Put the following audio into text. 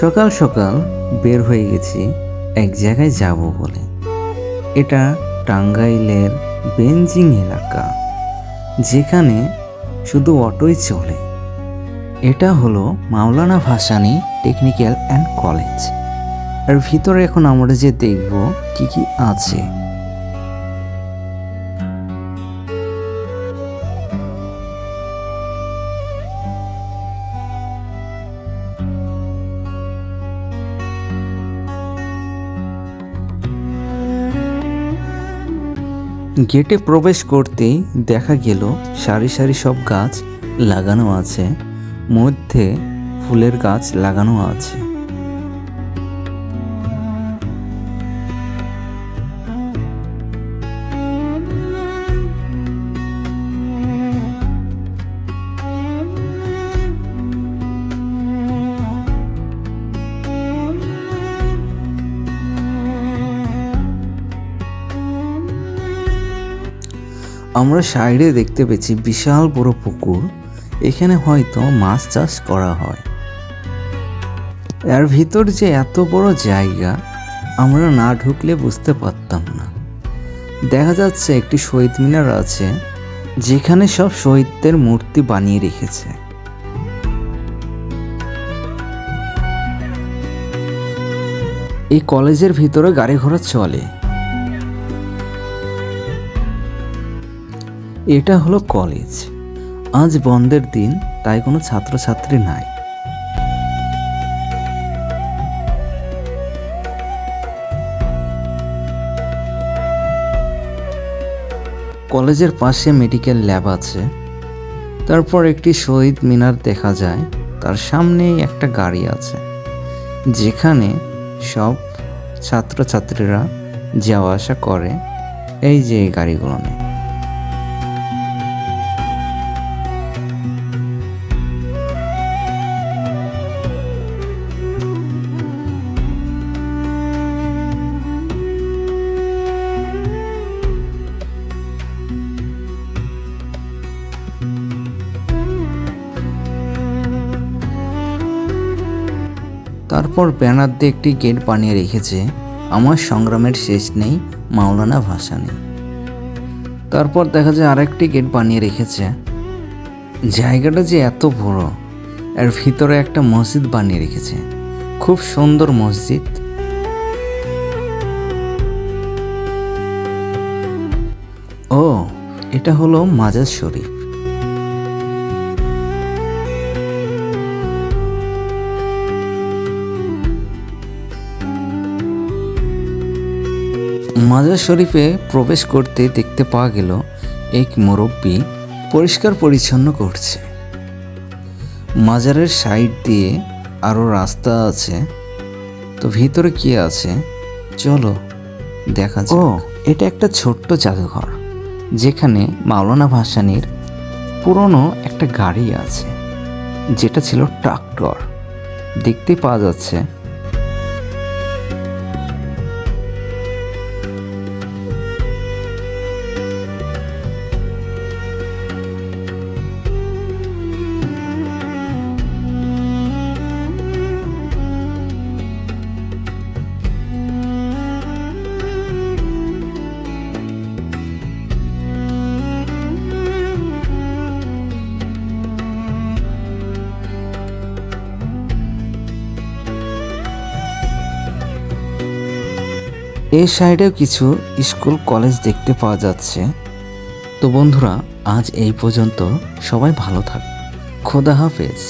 সকাল সকাল বের হয়ে গেছি এক জায়গায় যাব বলে। এটা টাঙ্গাইলের বেঞ্জিং এলাকা, যেখানে শুধু অটোই চলে। এটা হলো Maulana Bhasani technical and college. আর ভিতরে এখন আমরা যে দেখব কি কি আছে গেটে প্রবেশ করতেই দেখা গেল সারি সারি সব গাছ লাগানো আছে, মধ্যে ফুলের গাছ লাগানো আছে। আমরা সাইডে দেখতে পেয়েছি বিশাল বড় পুকুর। এখানে হয়তো মাছ চাষ করা হয়। এর ভিতর যে এত বড় জায়গা, আমরা না ঢুকলে বুঝতে পারতাম না। দেখা যাচ্ছে একটি শহীদ মিনার আছে, যেখানে সব শহীদদের মূর্তি বানিয়ে রেখেছে। এই কলেজের ভিতরে গাড়ি ঘোড়া চলে। এটা হলো কলেজ আজ বন্ধের দিন, তাই কোনো ছাত্রছাত্রী নাই। কলেজের পাশে মেডিকেল ল্যাব আছে। তারপর একটি শহীদ মিনার দেখা যায়। তার সামনেই একটা গাড়ি আছে। যেখানে সব ছাত্রছাত্রীরা যাওয়া আসা করে। এই যে এই গাড়িগুলো নিয়ে। তারপর ব্যানার দিয়ে একটি গেট বানিয়ে রেখেছে। আমার সংগ্রামের শেষ নেই, মাওলানা ভাসানি তারপর দেখা যায় আরেকটি গেট বানিয়ে রেখেছে। জায়গাটা যে এত বড়, এর ভিতরে একটা মসজিদ বানিয়ে রেখেছে। খুব সুন্দর মসজিদ। ও, এটা হলো মাজার শরীফ। মাজার শরীফে প্রবেশ করতে দেখতে পাওয়া গেল এক মুরব্বী পরিষ্কার পরিচ্ছন্ন করছে। মাজারের সাইড দিয়ে আরও রাস্তা আছে। তো ভিতরে কি আছে? চলো দেখা ও, এটা একটা ছোট্ট জাদুঘর, যেখানে মাওলানা ভাসানির পুরনো একটা গাড়ি আছে, যেটা ছিল ট্রাক্টর। দেখতে পাওয়া যাচ্ছে এই সাইডেও কিছু স্কুল, কলেজ দেখতে পাওয়া যাচ্ছে। তো বন্ধুরা, আজ এই পর্যন্ত সবাই ভালো থাক। খোদা হাফেজ।